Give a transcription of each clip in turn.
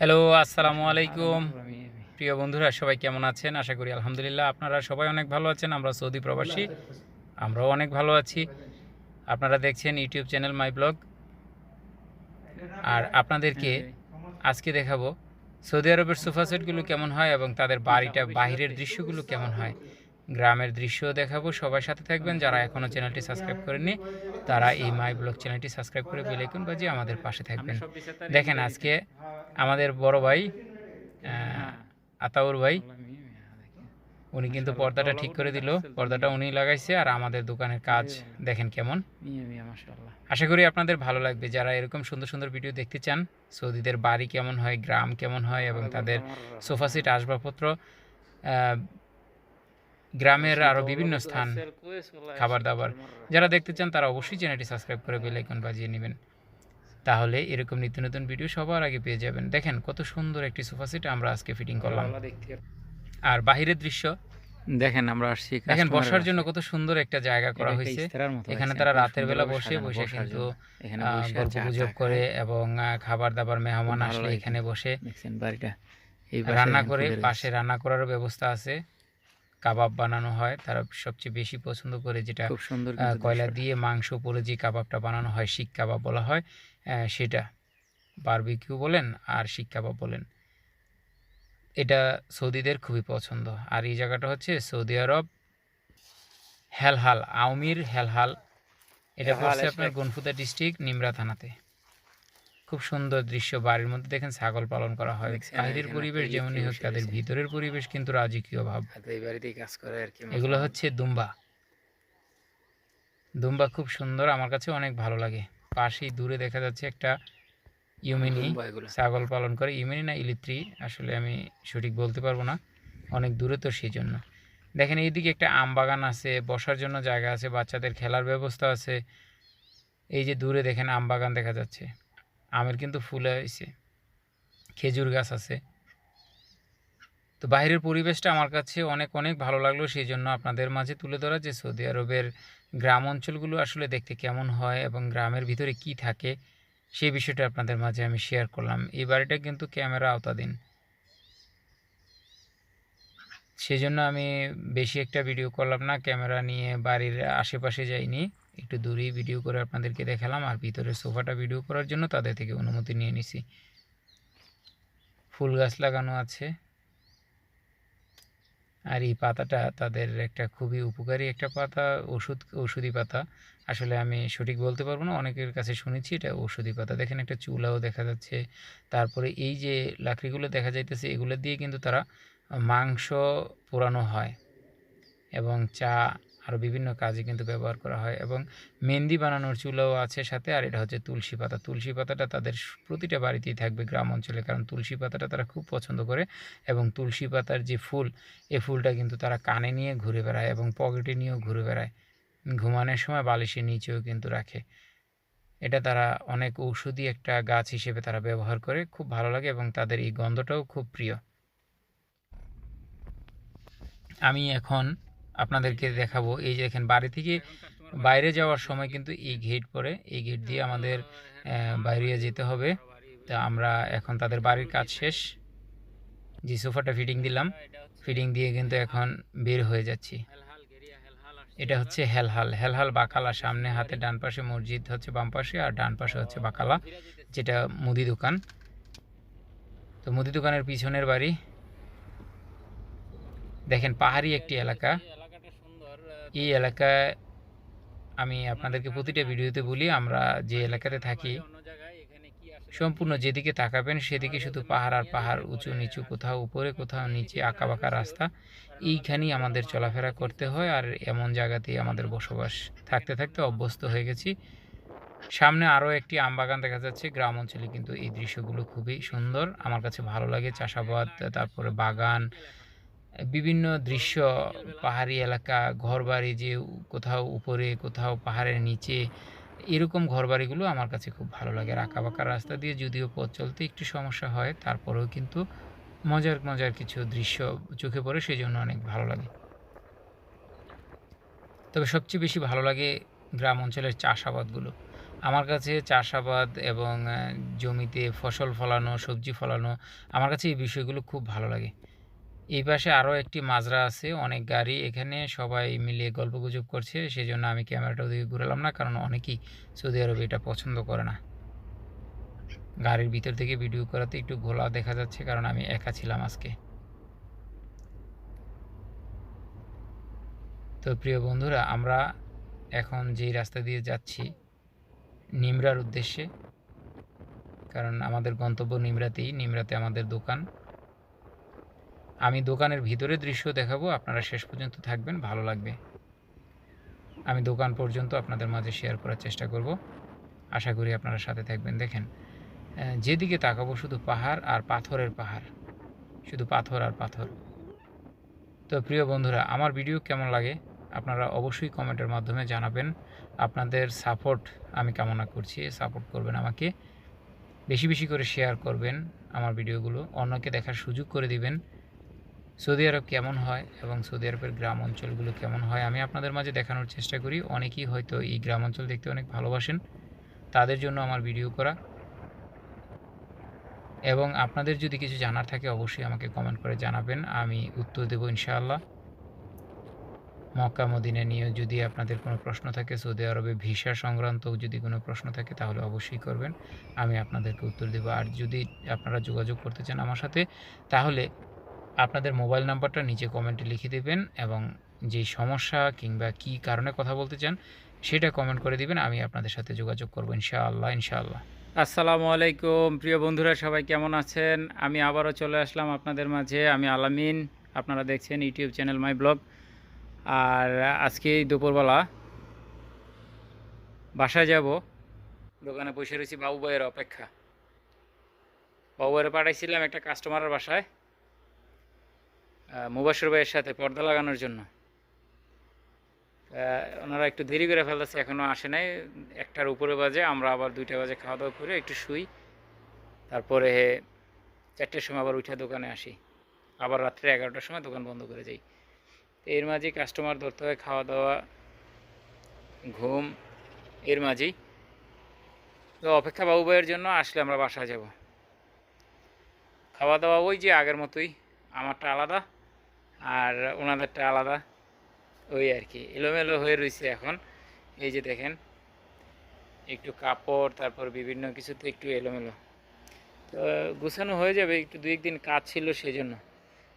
Hello আসসালামু আলাইকুম। প্রিয় বন্ধুরা সবাই কেমন আছেন? আশা করি আলহামদুলিল্লাহ আপনারা সবাই অনেক ভালো আছেন। আমরা সৌদি প্রবাসী আমরাও অনেক ভালো আছি। আপনারা দেখছেন ইউটিউব চ্যানেল মাই ব্লগ। আর আপনাদেরকে আজকে দেখাবো সৌদি আরবের সোফা সেটগুলো কেমন হয় এবং তাদের বাড়িটা বাহিরের দৃশ্যগুলো কেমন হয়। গ্রামের দৃশ্য দেখাবো। সবার সাথে থাকবেন। যারা এখনও চ্যানেলটি সাবস্ক্রাইব করেননি তারা এই মাই ব্লগ চ্যানেলটি সাবস্ক্রাইব করে বেল আইকন বাজিয়ে আমাদের পাশে থাকবেন। দেখেন আজকে আমাদের বড় ভাই আতাউর ভাই উনি কিন্তু পর্দাটা ঠিক করে দিল। পর্দাটা উনি লাগাইছে আর আমাদের দোকানের কাজ দেখেন কেমন। আশা করি আপনাদের ভালো লাগবে। যারা এরকম সুন্দর সুন্দর ভিডিও দেখতে চান সৌদিদের বাড়ি কেমন হয় গ্রাম কেমন হয় এবং তাদের সোফা সেট আসবাবপত্র গ্রামের আরও বিভিন্ন স্থান খাবার দাবার যারা দেখতে চান তারা অবশ্যই চ্যানেলটি সাবস্ক্রাইব করে বেল আইকন বাজিয়ে নেবেন। তাহলে এরকম নিত্য নতুন ভিডিও সবার আগে পেয়ে যাবেন। দেখেন কত সুন্দর একটি সোফা সেট আমরা আজকে ফিটিং করলাম। আর বাহিরের দৃশ্য দেখেন আমরা আসছি দেখেন বসার জন্য কত সুন্দর একটা জায়গা করা হয়েছে। এখানে তারা রাতের বেলা বসে বসে কিন্তু গল্প গুজব করে এবং খাবার দাবার মেহমান আসলে এখানে বসে রান্না করে পাশে রান্না করারও ব্যবস্থা আছে। কাবাব বানানো হয় তারা সবচেয়ে বেশি পছন্দ করে যেটা খুব সুন্দর কয়লা দিয়ে মাংস পরে যে কাবাবটা বানানো হয় শিক কাবাব বলা হয় সেটা। বারবিকিউ বলেন আর শিক কাবাব বলেন। এটা সৌদিদের খুবই পছন্দ। আর এই জায়গাটা হচ্ছে সৌদি আরব হেলহাল আউমির হেলহাল। এটা পড়ছে আপনার গনফুদা ডিস্ট্রিক্ট নিমরা থানাতে। খুব সুন্দর দৃশ্য। বাড়ির মধ্যে দেখেন ছাগল পালন করা হয়। বাইরের পরিবেশ যেমনই হোক তাদের ভিতরের পরিবেশ কিন্তু রাজকীয় ভাব। কাজ করে আর কি এগুলো হচ্ছে দুম্বা। দুম্বা খুব সুন্দর আমার কাছে অনেক ভালো লাগে। পাশেই দূরে দেখা যাচ্ছে একটা ইউমিনি ছাগল পালন করে। ইউমিনি না ইলিত্রি আসলে আমি সঠিক বলতে পারব না। অনেক দূরে তো সেই জন্য দেখেন এইদিকে একটা আম বাগান আছে বসার জন্য জায়গা আছে বাচ্চাদের খেলার ব্যবস্থা আছে। এই যে দূরে দেখেন আম বাগান দেখা যাচ্ছে। আমের কিন্তু ফুল হয়েছে। খেজুর গাছ আছে। তো বাইরের পরিবেশটা আমার কাছে অনেক অনেক ভালো লাগল সেই জন্য আপনাদের মাঝে তুলে ধরা যে সৌদি আরবের গ্রাম অঞ্চলগুলো আসলে দেখতে কেমন হয় এবং গ্রামের ভিতরে কি থাকে সেই বিষয়টা আপনাদের মাঝে আমি শেয়ার করলাম। এই বাড়িটা কিন্তু ক্যামেরা আওতাধীন। সেই জন্য আমি বেশি একটা ভিডিও করলাম না, ক্যামেরা নিয়ে বাড়ির আশেপাশে যাইনি। একটু দূরেই ভিডিও করে আপনাদেরকে দেখালাম, আর ভিতরে সোফাটা ভিডিও করার জন্য তাদের থেকে অনুমতি নিয়ে নিছি। ফুল গাছ লাগানো আছে। আর এই পাতাটা তাদের একটা খুবই উপকারী একটা পাতা, ওষুধ ওষুধি পাতা। আসলে আমি সঠিক বলতে পারব না, অনেকের কাছে শুনেছি এটা ওষুধি পাতা। দেখেন একটা চুলাও দেখা যাচ্ছে। তারপরে এই যে লাকড়িগুলো দেখা যাইতেছে, এগুলো দিয়ে কিন্তু তারা মাংস পোড়ানো হয় এবং চা আরও বিভিন্ন কাজে কিন্তু ব্যবহার করা হয় এবং মেহেন্দি বানানোর চুলাও আছে সাথে, আর এটা হচ্ছে তুলসী পাতা। তুলসী পাতাটা তাদের প্রতিটা বাড়িতেই থাকবে গ্রাম অঞ্চলে, কারণ তুলসী পাতাটা তারা খুব পছন্দ করে এবং তুলসী পাতার যে ফুল, এ ফুলটা কিন্তু তারা কানে নিয়ে ঘুরে বেড়ায় এবং পকেটে নিয়েও ঘুরে বেড়ায়। ঘুমানোর সময় বালিশের নিচেও কিন্তু রাখে। এটা তারা অনেক ঔষধি একটা গাছ হিসেবে তারা ব্যবহার করে, খুব ভালো লাগে এবং তাদের এই গন্ধটাও খুব প্রিয়। আমি এখন আপনাদেরকে দেখাবো। এই যে দেখেন, বাড়ি থেকে বাইরে যাওয়ার সময় কিন্তু এই গেট পরে, এই গেট দিয়ে আমাদের বাইরে যেতে হবে। তা আমরা এখন তাদের বাড়ির কাজ শেষ। যে সোফাটা ফিটিং দিলাম ফিটিং দিয়ে কিন্তু এখন বের হয়ে যাচ্ছি। এটা হচ্ছে হেলহাল। হেলহাল বাকালা, সামনে হাতে ডান পাশে মসজিদ হচ্ছে বাম পাশে আর ডান পাশে হচ্ছে বাকালা, যেটা মুদি দোকান। তো মুদি দোকানের পিছনের বাড়ি। দেখেন পাহাড়ি একটি এলাকা। এই এলাকায় আমি আপনাদেরকে প্রতিটা ভিডিওতে বলি, আমরা যে এলাকাতে থাকি, সম্পূর্ণ যেদিকে তাকাবেন সেদিকে শুধু পাহাড় আর পাহাড়, উঁচু নিচু কোথাও উপরে, কোথাও নিচে আঁকা বাঁকা রাস্তা। এইখানেই আমাদের চলাফেরা করতে হয় আর এমন জায়গাতেই আমাদের বসবাস। থাকতে থাকতে অভ্যস্ত হয়ে গেছি। সামনে আরও একটি আম বাগান দেখা যাচ্ছে। গ্রাম অঞ্চলে কিন্তু এই দৃশ্যগুলো খুবই সুন্দর। আমার কাছে ভালো লাগে চাষাবাদ, তারপরে বাগান বিভিন্ন দৃশ্য, পাহাড়ি এলাকা, ঘরবাড়ি যে কোথাও উপরে, কোথাও পাহাড়ের নিচে, এরকম ঘরবাড়িগুলো আমার কাছে খুব ভালো লাগে। আর আঁকাবাঁকা রাস্তা দিয়ে যদিও পথ চলতে একটু সমস্যা হয়, তারপরেও কিন্তু মজার মজার কিছু দৃশ্য চোখে পড়ে সেই জন্য অনেক ভালো লাগে। তবে সবচেয়ে বেশি ভালো লাগে গ্রাম অঞ্চলের চাষাবাদগুলো। আমার কাছে চাষাবাদ এবং জমিতে ফসল ফলানো, সবজি ফলানো, আমার কাছে এই বিষয়গুলো খুব ভালো লাগে। এই পাশে আরও একটি মাজরা আছে, অনেক গাড়ি এখানে সবাই মিলে গল্পগুজব করছে সেই জন্য আমি ক্যামেরাটা ওদিকে ঘুরালাম না, কারণ অনেকেই সৌদি আরবে এটা পছন্দ করে না। গাড়ির ভিতর থেকে ভিডিও করাতে একটু ঘোলা দেখা যাচ্ছে, কারণ আমি একা ছিলাম আজকে। তো প্রিয় বন্ধুরা, আমরা এখন যেই রাস্তা দিয়ে যাচ্ছি, নিমরার উদ্দেশ্যে, কারণ আমাদের গন্তব্য নিমরাতেই, নিমরাতে আমাদের দোকান। আমি দোকানের ভিতরে দৃশ্য দেখাবো, আপনারা শেষ পর্যন্ত থাকবেন, ভালো লাগবে। আমি দোকান পর্যন্ত আপনাদের মাঝে শেয়ার করার চেষ্টা করব। আশা করি আপনারা সাথে থাকবেন। দেখেন যেদিকে তাকাবো শুধু পাহাড় আর পাথরের পাহাড়, শুধু পাথর আর পাথর। তো প্রিয় বন্ধুরা, আমার ভিডিও কেমন লাগে? আপনারা অবশ্যই কমেন্টের মাধ্যমে জানাবেন। আপনাদের সাপোর্ট আমি কামনা করছি সাপোর্ট করবেন আমাকে। বেশি বেশি করে শেয়ার করবেন আমার ভিডিওগুলো অন্যকে দেখার সুযোগ করে দিবেন। সৌদি আরব কেমন হয় এবং সৌদি আরবের গ্রাম অঞ্চলগুলো কেমন হয়, আমি আপনাদের মাঝে দেখানোর চেষ্টা করি। অনেকেই হয়তো এই গ্রাম অঞ্চল দেখতে অনেক ভালোবাসেন। তাদের জন্য আমার ভিডিও করা। এবং আপনাদের যদি কিছু জানার থাকে, অবশ্যই আমাকে কমেন্ট করে জানাবেন। আমি উত্তর দেবো ইনশাআল্লাহ। মক্কা, মদিনা নিয়ে যদি আপনাদের কোনো প্রশ্ন থাকে, সৌদি আরবে ভিসা সংক্রান্ত যদি কোনো প্রশ্ন থাকে, তাহলে অবশ্যই করবেন। আমি আপনাদেরকে উত্তর দেবো। আর যদি আপনারা যোগাযোগ করতে চান আমার সাথে, তাহলে আপনাদের মোবাইল নাম্বারটা নিচে কমেন্টে লিখে দেবেন এবং যেই সমস্যা কিংবা কী কারণে কথা বলতে চান, সেটা কমেন্ট করে দিবেন, আমি আপনাদের সাথে যোগাযোগ করব ইনশাআল্লাহ ইনশাআল্লাহ। আসসালামু আলাইকুম। প্রিয় বন্ধুরা, সবাই কেমন আছেন? আমি আবারও চলে আসলাম আপনাদের মাঝে। আমি আলামিন, আপনারা দেখছেন ইউটিউব চ্যানেল মাই ব্লগ। আর আজকে দুপুরবেলা বাসায় যাব। দোকানে বসে রয়েছি বাবু ভাইয়ের অপেক্ষা। বাবু ভাইয়ের পাঠাইছিলাম একটা কাস্টমারের বাসায়। মুবাসির ভাইয়ের সাথে পর্দা লাগানোর জন্য। ওনারা একটু দেরি করে ফেলতেছে এখনও আসে নাই। একটার উপরে বাজে, আমরা আবার দুইটা বাজে খাওয়া দাওয়া করে একটু শুই। তারপরে চারটের সময় আবার উঠে দোকানে আসি। আবার রাত্রে এগারোটার সময় দোকান বন্ধ করে যাই এর মাঝে কাস্টমার ধরতে হয় খাওয়া দাওয়া ঘুম, এর মাঝেই। তো অপেক্ষা বাবু ভাইয়ের জন্য আসলে আমরা বাসায় যাব। খাওয়া দাওয়া ওই যে আগের মতোই, আমারটা আলাদা। আর ওনাদেরটা আলাদা। ওই আর কি, এলোমেলো হয়ে রয়েছে এখন। এই যে দেখেন, একটু কাপড়, তারপর বিভিন্ন কিছুতে একটু এলোমেলো। তো গুছানো হয়ে যাবে, একটু দু একদিন কাজ ছিল সেই জন্য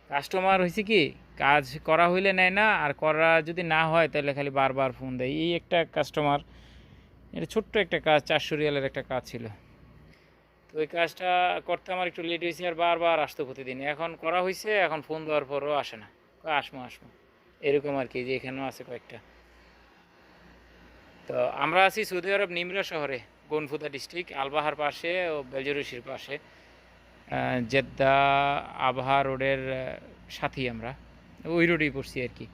কাস্টমার হয়েছে কি, কাজ করা হইলে নেয় না, আর করা যদি না হয়, তাহলে খালি বারবার ফোন দেয়। এই একটা কাস্টমার, এটা ছোট্ট একটা কাজ, চারশো রিয়ালের একটা কাজ ছিল। তো ওই কাজটা করতে আমার একটু লেট হয়েছে আর বারবার আসতো প্রতিদিন। এখন করা হয়েছে এখন ফোন দেওয়ার পরও আসে না। আসমো আসমো। এরকম আর কি যে এখানেও আছে কয়েকটা। তো আমরা আছি সৌদি আরব নিমরা শহরে, গনফুদা ডিস্ট্রিক্ট, আলবাহার পাশে ও বেলজরুশির পাশে। জেদ্দা, আবহা রোডের সাথেই আমরা। ওই রোডেই পড়ছি আর কি।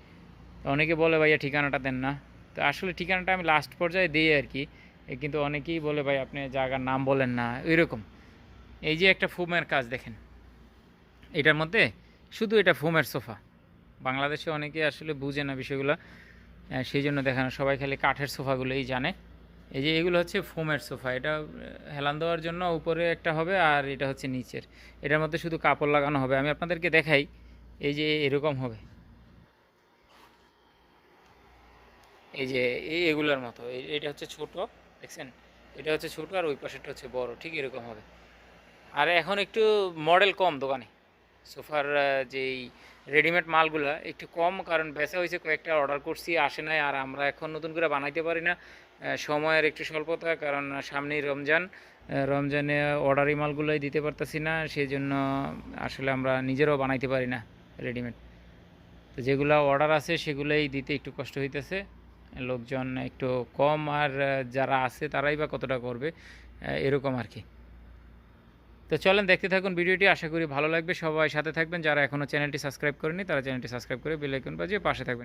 অনেকে বলে, ভাইয়া ঠিকানাটা দেন না। তো আসলে ঠিকানাটা আমি লাস্ট পর্যায়ে দিই আর কি। কিন্তু অনেকেই বলে, ভাই, আপনি জায়গার নাম বলেন না। ওইরকম। এই যে একটা ফোমের কাজ দেখেন, এটার মধ্যে শুধু এটা ফোমের সোফা। বাংলাদেশে অনেকে আসলে বুঝে না বিষয়গুলো। সেই জন্য দেখানো সবাই খালি কাঠের সোফাগুলোই জানে। এই যে এগুলো হচ্ছে ফোমের সোফা। এটা হেলান দেওয়ার জন্য উপরে একটা হবে আর এটা হচ্ছে নিচের। এটার মধ্যে শুধু কাপড় লাগানো হবে। আমি আপনাদেরকে দেখাই, এই যে এরকম হবে। এই যে এগুলোর মতো। এটা হচ্ছে ছোট। দেখছেন? এটা হচ্ছে ছোটো আর ওই পাশেরটা হচ্ছে বড়, ঠিক এরকম হবে। আর এখন একটু মডেল কম দোকানে। সোফার যেই রেডিমেড মালগুলো একটু কম, কারণ বেচা হয়েছে কয়েকটা অর্ডার করছি, আসে নাই, আর আমরা এখন নতুন করে বানাইতে পারি না। সময়ের একটু স্বল্পতা, কারণ সামনেই রমজান। রমজানে অর্ডারি মালগুলোই দিতে পারতেছি না সেই জন্য আসলে আমরা নিজেরাও বানাইতে পারি না রেডিমেড তো যেগুলো অর্ডার আছে, সেগুলোই দিতে একটু কষ্ট হইতেছে। লোকজন একটু কম আর যারা আছে তারাই বা কতটা করবে এরকম আর কি। তো চলেন দেখতে থাকুন ভিডিওটি, আশা করি ভালো লাগবে। সবাই সাথে থাকবেন, যারা এখনও চ্যানেলটি সাবস্ক্রাইব করেনি তারা চ্যানেলটি সাবস্ক্রাইব করে বেলাইকন বাজিয়ে পাশে থাকবেন।